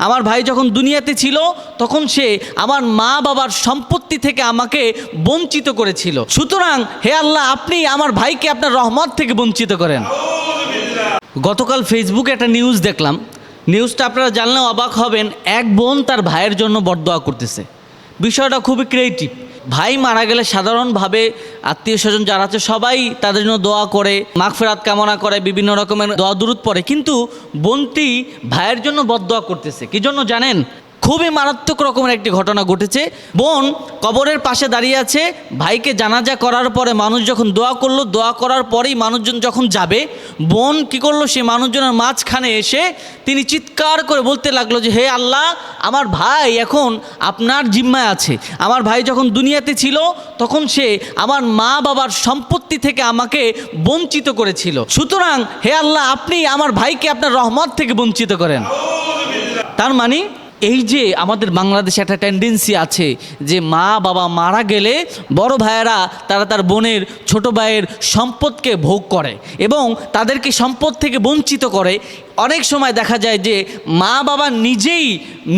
আমার ভাই যখন দুনিয়াতে ছিল, তখন সে আমার মা বাবার সম্পত্তি থেকে আমাকে বঞ্চিত করেছিল। সুতরাং হে আল্লাহ, আপনি আমার ভাইকে আপনার রহমত থেকে বঞ্চিত করেন। গতকাল ফেসবুকে একটা নিউজ দেখলাম। নিউজটা আপনারা জানলেও অবাক হবেন, এক বোন তার ভাইয়ের জন্য বরদোয়া করতেছে। বিষয়টা খুবই ক্রিয়েটিভ ভাই মারা গেলে সাধারণভাবে আত্মীয় স্বজন যারা আছে, সবাই তাদের জন্য দোয়া করে মাগফেরাত কামনা করে, বিভিন্ন রকমের দোয়া দূরত পড়ে। কিন্তু বন্তি ভাইয়ের জন্য বদ দোয়া করতেছে। কি জন্য জানেন? খুবই মারাত্মক রকমের একটি ঘটনা ঘটেছে। বোন কবরের পাশে দাঁড়িয়ে আছে, ভাইকে জানাজা করার পরে মানুষ যখন দোয়া করল, দোয়া করার পরেই মানুষজন যখন যাবে, বোন কি করল সে মানুষজনের মাঝখানে এসে তিনি চিৎকার করে বলতে লাগল যে, হে আল্লাহ, আমার ভাই এখন আপনার জিম্মায় আছে। আমার ভাই যখন দুনিয়াতে ছিল, তখন সে আমার মা বাবার সম্পত্তি থেকে আমাকে বঞ্চিত করেছিল। সুতরাং, হে আল্লাহ, আপনি আমার ভাইকে আপনার রহমত থেকে বঞ্চিত করেন। তার মানে এই যে আমাদের বাংলাদেশে একটা টেন্ডেন্সি আছে যে মা বাবা মারা গেলে বড় ভাইয়েরা তারা তার বোনের, ছোট ভাইয়ের সম্পদকে ভোগ করে এবং তাদেরকে সম্পদ থেকে বঞ্চিত করে। অনেক সময় দেখা যায় যে মা বাবা নিজেই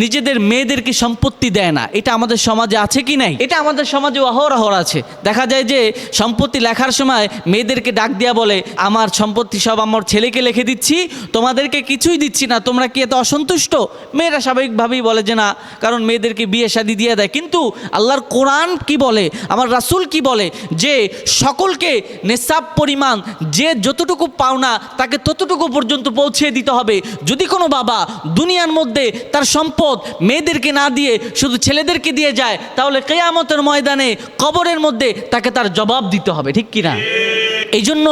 নিজেদের মেয়েদেরকে সম্পত্তি দেয় না। এটা আমাদের সমাজে আছে কি নাই? এটা আমাদের সমাজে অহরহর আছে। দেখা যায় যে সম্পত্তি লেখার সময় মেয়েদেরকে ডাক দেওয়া বলে, আমার সম্পত্তি সব আমার ছেলেকে লিখে দিচ্ছি, তোমাদেরকে কিছুই দিচ্ছি না, তোমরা কি এত অসন্তুষ্ট? মেয়েরা স্বাভাবিকভাবেই বলে যে না, কারণ মেয়েদেরকে বিয়ে শাদি দিয়ে দেয়। কিন্তু আল্লাহর কোরআন কি বলে, আমার রাসূল কি বলে, যে সকলকে নেশাব পরিমাণ, যে যতটুকু পাওনা তাকে ততটুকু পর্যন্ত পৌঁছে দিতে হবে। যদি কোনো বাবা দুনিয়ার মধ্যে তার সম্পদ মেয়েদেরকে না দিয়ে, শুধু ছেলেদেরকে দিয়ে যায়, তাহলে কেয়ামতের ময়দানে কবরের মধ্যে তাকে তার জবাব দিতে হবে। ঠিক কিনা এই জন্য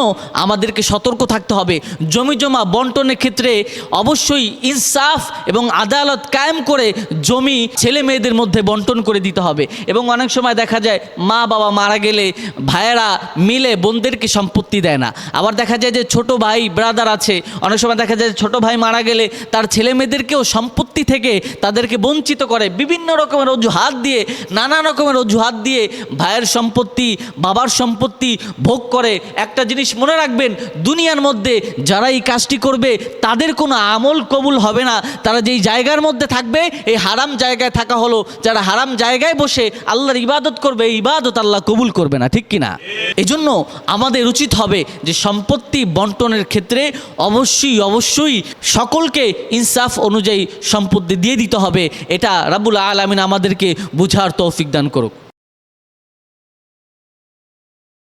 আমাদেরকে সতর্ক থাকতে হবে। জমি জমা বন্টনের ক্ষেত্রে অবশ্যই ইনসাফ এবং আদালত কায়েম করে জমি ছেলে মেয়েদের মধ্যে বন্টন করে দিতে হবে। এবং অনেক সময় দেখা যায় মা বাবা মারা গেলে ভাইয়েরা মিলে বোনদেরকে সম্পত্তি দেয় না। আবার দেখা যায় যে ছোট ভাই ব্রাদার আছে, অনেক সময় দেখা যায় ছোট ভাই মারা গেলে তার ছেলে মেয়েদেরকেও সম্পত্তি থেকে তাদেরকে বঞ্চিত করে। বিভিন্ন রকমের অজুহাত দিয়ে, নানা রকমের অজুহাত দিয়ে ভাইয়ের সম্পত্তি, বাবার সম্পত্তি ভোগ করে। একটা জিনিস মনে রাখবেন, দুনিয়ার মধ্যে যারা এই কাজটি করবে, তাদের কোনো আমল কবুল হবে না। তারা যেই জায়গার মধ্যে থাকবে, এই হারাম জায়গায় থাকা হলো। যারা হারাম জায়গায় বসে আল্লাহর ইবাদত করবে, এই ইবাদত আল্লাহ কবুল করবে না, ঠিক কিনা? এই জন্য আমাদের উচিত হবে যে সম্পত্তি বন্টনের ক্ষেত্রে অবশ্যই অবশ্যই সকলকে ইনসাফ অনুযায়ী সম্পত্তি দিয়ে দিতে হবে। এটা রাবুল আলমিন আমাদেরকে বুঝার তৌফিক দান করুক।